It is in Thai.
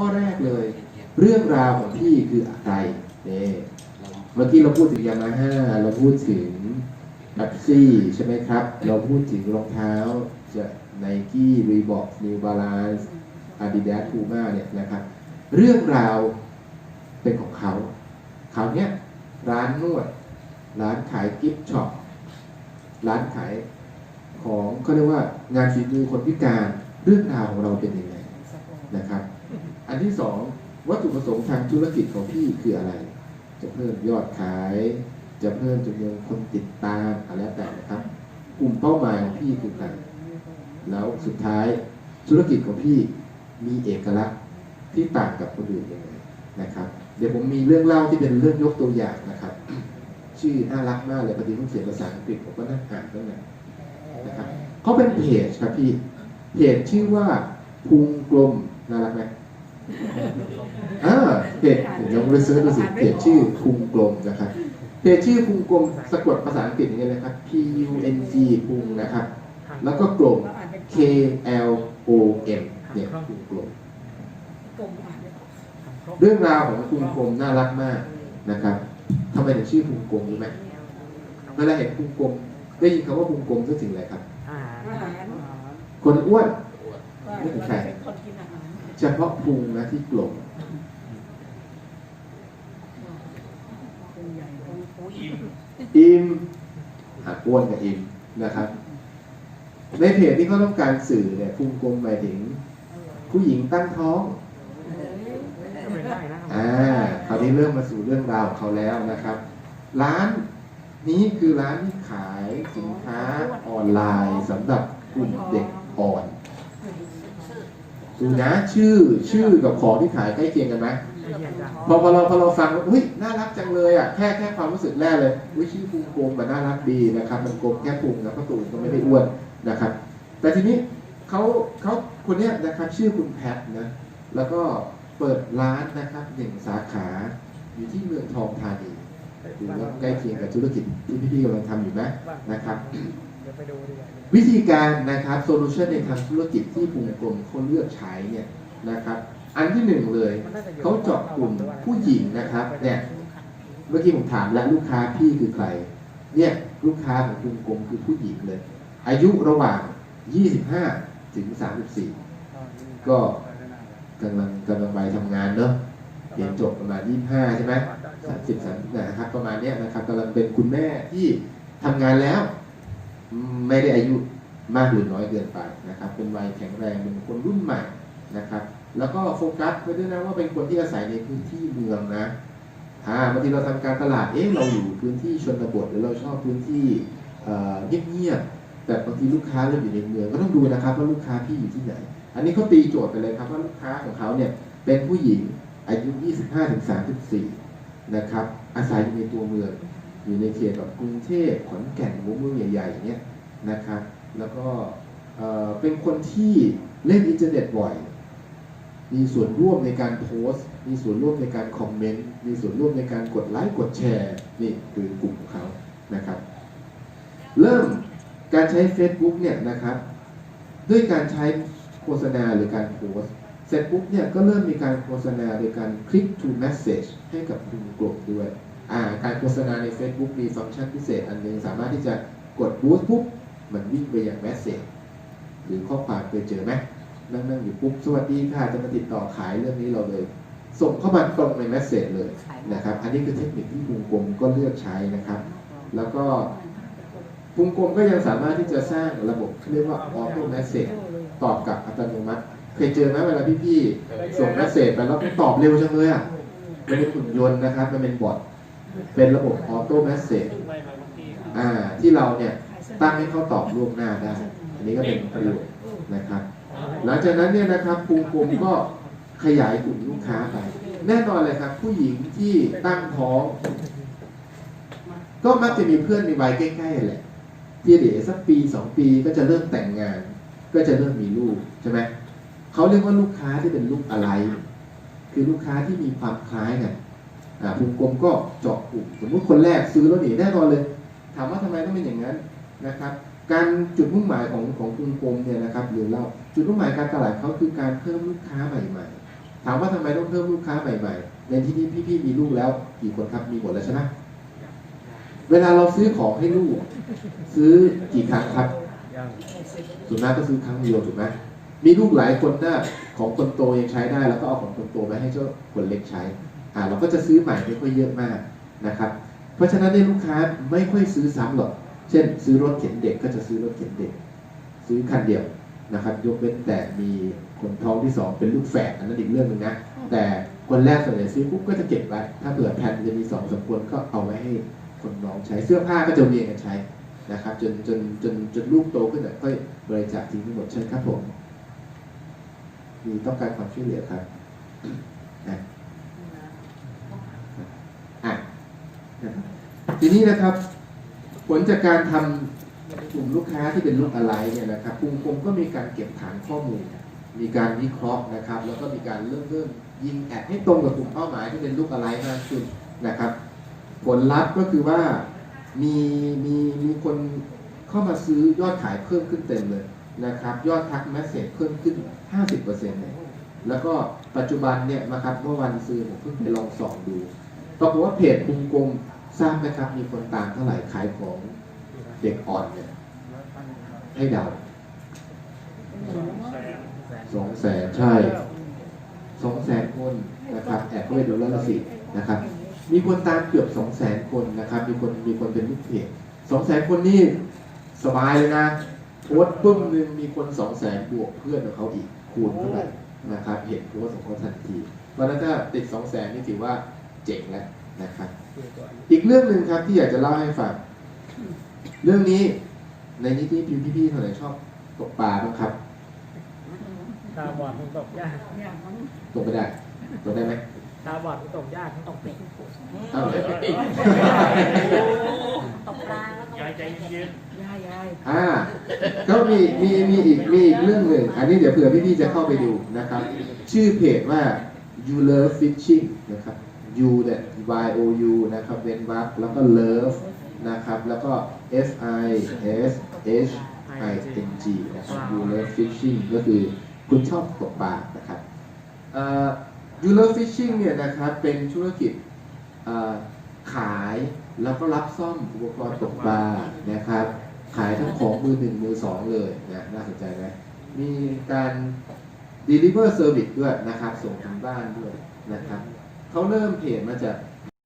ข้อแรกเลย เรื่องราวของพี่คืออะไรเนี่ยเมื่อกี้เราพูดถึงยามาฮ่าเราพูดถึงแ e ปซี่ใช่ไหมครับ เราพูดถึงรองเท้าจะไนกี้รีบอกนิวบาลานซ์อาดิดาสพูม่าเนี่ยนะครับ เรื่องราวเป็นของเขา เขาเนี้ยร้านนวด ร้านขายกิฟต์ช็อป ร้านขายของเขาเรียกว่างานฝีมือคนพิการ เรื่องราวของเราเป็นยังไง นที่สองวัตถุประสงค์ทางธุรกิจของพี่คืออะไร จะเพิ่มยอดขาย จะเพิ่มจำนวนคนติดตามอะไรแต่นะครับ กลุ่มเป้าหมายของพี่คือใครแล้วสุดท้ายธุรกิจของพี่มีเอกลักษณ์ที่ต่างกับคนอื่นยังไงนะครับ เดี๋ยวผมมีเรื่องเล่าที่เป็นเรื่องยกตัวอย่างนะครับ ชื่อน่ารักมากเลยพอดีต้องเขียนภาษาอังกฤษผมก็นั่งอ่านตั้งนานนะครับเขาเป็นเพจครับพี่เพจชื่อว่าพุงกลมน่ารักไหม อ่าเพจเดี๋ยวผมไปเซิร์ชดูสิเพจชื่อพุงกลมนะครับเพจชื่อพุงกลมสะกดภาษาอังกฤษอย่างนี้เลยครับ P U N G พุงนะครับ แล้วก็กลม K L O M เนี่ยพุงกลม เรื่องราวของพุงกลมน่ารักมากนะครับทำไมถึงชื่อพุงกลมรู้ไหมเวลาเห็นพุงกลมได้ยินคำว่าพุงกลมก็สิ่งอะไรครับอาหารคนอ้วนนี่คือใคร คนกินอาหารเฉพาะพุงนะที่กลมอิ่มอิ่มหาอ้วนกับอิ่มนะครับ ในเพจที่เขาต้องการสื่อเนี่ยพุงกลมหมายถึง ผู้หญิงตั้งท้องก็เป็นได้นะอ่าคราวนี้เริ่มมาสู่เรื่องราวของเขาแล้วนะครับ ร้านนี้คือร้านที่ขายสินค้าออนไลน์สำหรับกลุ่มเด็กอ่อน ดูนะชื่อชื่อกับของที่ขายใกล้เคียงกันไหมไม่เยี่ยมจ้ะพอพอเราพอเราฟังว่าอุ้ยน่ารักจังเลยอะแค่แค่ความรู้สึกแรกเลยอุ้ยชื่อพุงกลมมันน่ารักดีนะครับ มันกลมแค่พุงนะเพราะตัวอื่นก็ไม่ได้อ้วนนะครับ แต่ทีนี้เขาเขาคนเนี้ยนะครับชื่อคุณแพทนะแล้วก็เปิดร้านนะครับหนึ่งสาขาอยู่ที่เมืองทองธานีดูแล้วใกล้เคียงกับธุรกิจที่พี่ๆกำลังทำอยู่ไหมนะครับเดี๋ยวไปดูดีกว่าวิธีการนะครับโซลูชันในทางธุรกิจที่พุงกลมเขาเลือกใช้เนี่ยนะครับ อันที่หนึ่งเลยมันน่จะอยู่เขาเจาะกลุ่มผู้หญิงนะครับเนี่ยเมื่อกี้ผมถามแล้วลูกค้าพี่คือใคร เนี่ยลูกค้าของคุณกรมคือผู้หญิงเลย อายุระหว่าง 25 ถึง 34 ก็กำลังกำลังวัยทำงานเนอะเรียนจบประมาณ 25 ใช่ไหม30 30นะครับประมาณเนี้ยนะครับกำลังเป็นคุณแม่ที่ทำงานแล้ว ไม่ได้อายุมากหรือน้อยเกินไปนะครับ เป็นวัยแข็งแรงเป็นคนรุ่นใหม่นะครับ แล้วก็โฟกัสไว้ด้วยนะว่าเป็นคนที่อาศัยในพื้นที่เมืองนะอ่าบางทีเราทำการตลาดเอ๊ะเราอยู่พื้นที่ชนบทหรือเราชอบพื้นที่เอ่อเงียบๆแต่บางทีลูกค้าเราอยู่ในเมืองก็ต้องดูนะครับว่าลูกค้าพี่อยู่ที่ไหน อันนี้เขาตีโจทย์ไปเลยครับว่าลูกค้าของเขาเนี่ยเป็นผู้หญิงอายุ 25-34 นะครับ อาศัยอยู่ในตัวเมือง อยู่ในเขตแบบกรุงเทพขอนแก่นหัวเมืองใหญ่ๆเงี้ยนะครับแล้วก็เป็นคนที่เล่นอินเทอร์เน็ตบ่อย มีส่วนร่วมในการโพสต์ มีส่วนร่วมในการคอมเมนต์ มีส่วนร่วมในการกดไลค์กดแชร์ นี่คือกลุ่มของเขานะครับ เริ่มการใช้ Facebook เนี่ยนะครับ ด้วยการใช้โฆษณาหรือการโพสต์ เสร็จปุ๊บเนี่ยก็เริ่มมีการโฆษณาโดยการ click to message ให้กับกลุ่มกลุ่มด้วย การโฆษณาใน Facebook มีฟังก์ชันพิเศษอันหนึง สามารถที่จะกดบูสต์ปุ๊บ มันวิ่งไปยัง message หรือข้อความเคยเจอไหมนั่งนั่งอยู่ปุ๊บ สวัสดีค่ะ จะมาติดต่อขายเรื่องนี้เราเลย ส่งเข้ามาตรงใน message เลยนะครับ อันนี้คือเทคนิคที่ภูมิกลมก็เลือกใช้นะครับ แล้วก็ภูมิกลมก็ยังสามารถที่จะสร้างระบบที่เรียกว่า auto message ตอบกลับอัตโนมัติ เคยเจอไหมเวลาพี่ๆส่ง message ไปแล้วตอบเร็วจังเลยอะมันเป็นหุ่นยนต์นะครับ มันเป็นบอท เป็นระบบ auto message อ่าที่เราเนี่ยตั้งให้เขาตอบล่วงหน้าได้ อันนี้ก็เป็นประโยชน์นะครับ หลังจากนั้นเนี่ยนะครับภูมิกลมก็ขยายกลุ่มลูกค้าไป แน่นอนเลยครับ ผู้หญิงที่ตั้งท้อง ก็มักจะมีเพื่อนในวัยใกล้ๆแหละที่เดี๋ยวสักปีสองปีก็จะเริ่มแต่งงาน ก็จะเริ่มมีลูกใช่ไหมเขาเรียกว่าลูกค้าที่เป็นลูกอะไร คือลูกค้าที่มีความคล้ายกัน ภูมิกลมก็เจาะกลุ่มสมมติคนแรกซื้อแล้วหนีแน่นอนเลย ถามว่าทำไมต้องเป็นอย่างนั้นนะครับ การจุดมุ่งหมายของของกรุงกรมเนี่ยนะครับหรือเราจุดมุ่งหมายการตลาดเขาคือการเพิ่มลูกค้าใหม่ ๆ ถามว่าทำไมต้องเพิ่มลูกค้าใหม่ ๆ ในที่นี้พี่ๆมีลูกแล้วกี่คนครับมีหมดแล้วใช่ไหมเวลาเราซื้อของให้ลูก ซื้อกี่ครั้งครับส่วนมากก็ซื้อครั้งเดียวถูกไหมมีลูกหลายคนหน้าของคนโตยังใช้ได้ แล้วก็เอาของคนโตไปให้เจ้าคนเล็กใช้ เราก็จะซื้อใหม่ไม่ค่อยเยอะมากนะครับ เพราะฉะนั้นเนี่ยลูกค้าไม่ค่อยซื้อซ้ำหรอก เช่น ซื้อรถเข็นเด็กก็จะซื้อรถเข็นเด็ก ซื้อคันเดียวนะครับ ยกเว้นแต่มีคนท้องที่สองเป็นลูกแฝดอันนั้นอีกเรื่องหนึ่งนะ แต่คนแรกส่วนใหญ่ซื้อปุ๊บก็จะเก็บไว้ ถ้าเผื่อแผ่นจะมีสองสมคนก็เอาไว้ให้คนน้องใช้ เสื้อผ้าก็จะเรียงกันใช้นะครับ จนจนจนจนลูกโตขึ้นน่ะค่อยบริจาคทิ้งทั้งหมดเช่นครับผมมีต้องการความช่วยเหลือครับอะอะนะครับ ทีนี้นะครับ ผลจากการทำกลุ่มลูกค้าที่เป็นลูกอะไรเนี่ยนะครับกลุ่มกลุ่มก็มีการเก็บฐานข้อมูล มีการวิเคราะห์นะครับ แล้วก็มีการเริ่มเริ่มยิงแอดให้ตรงกับกลุ่มเป้าหมายที่เป็นลูกอะไรมากขึ้นนะครับ ผลลัพธ์ก็คือว่ามีมีมีคนเข้ามาซื้อยอดขายเพิ่มขึ้นเต็มเลยนะครับ ยอดทักแมสเซจเพิ่มขึ้น 50%เลยแล้วก็ปัจจุบันเนี่ยนะครับเมื่อวันซื้อผมเพิ่งไปลองส่องดูปรากฏว่าเพจคุงกง ทราบไหมครับมีคนตามเท่าไหร่ขายของเด็กอ่อนเนี่ยให้เดาสองแสนใช่สองแสนคนนะครับแอบเข้าไปดูแล้วละสินะครับ มีคนตามเกือบสองแสนคนนะครับ มีคนมีคนเป็นลูกเพจสองแสนคนนี่สบายเลยนะโพสต์ปึ้มหนึ่งมีคนสองแสนบวกเพื่อนของเขาอีกคูณเข้าไปนะครับ เห็นโพสต์ของเขาทันทีเพราะนั้นถ้าติดสองแสนนี่ถือว่าเจ๋งแล้วนะครับ อีกเรื่องหนึ่งครับที่อยากจะเล่าให้ฟังเรื่องนี้ในนี้ที่พี่ๆเท่าไหร่ชอบตกปลาบ้างครับตาบอดมันตกยากอย่างนั้นตกไม่ได้ตกได้ไหมตาบอดมันตกยากมันตกติดเอาเลยตกปลาแล้วยายใจเย็นยายยายอ่าก็มีมีมีอีกมีอีกเรื่องหนึ่งอันนี้เดี๋ยวเผื่อพี่ๆจะเข้าไปดูนะครับ ชื่อเพจว่า you love fishing นะครับ u เนี่ย y o u นะครับเว้นวรรคแล้วก็ love นะครับแล้วก็ f i s h i n g นะครับ you love fishing ก็คือคุณชอบตกปลานะครับเอ่อ you love fishing เนี่ยนะครับเป็นธุรกิจขายแล้วก็รับซ่อมอุปกรณ์ตกปลานะครับ ขายทั้งของมือหนึ่งมือสองเลยนะน่าสนใจไหมมีการ deliver service ด้วยนะครับ ส่งถึงบ้านด้วยนะครับ เขาเริ่มเพจมาจาก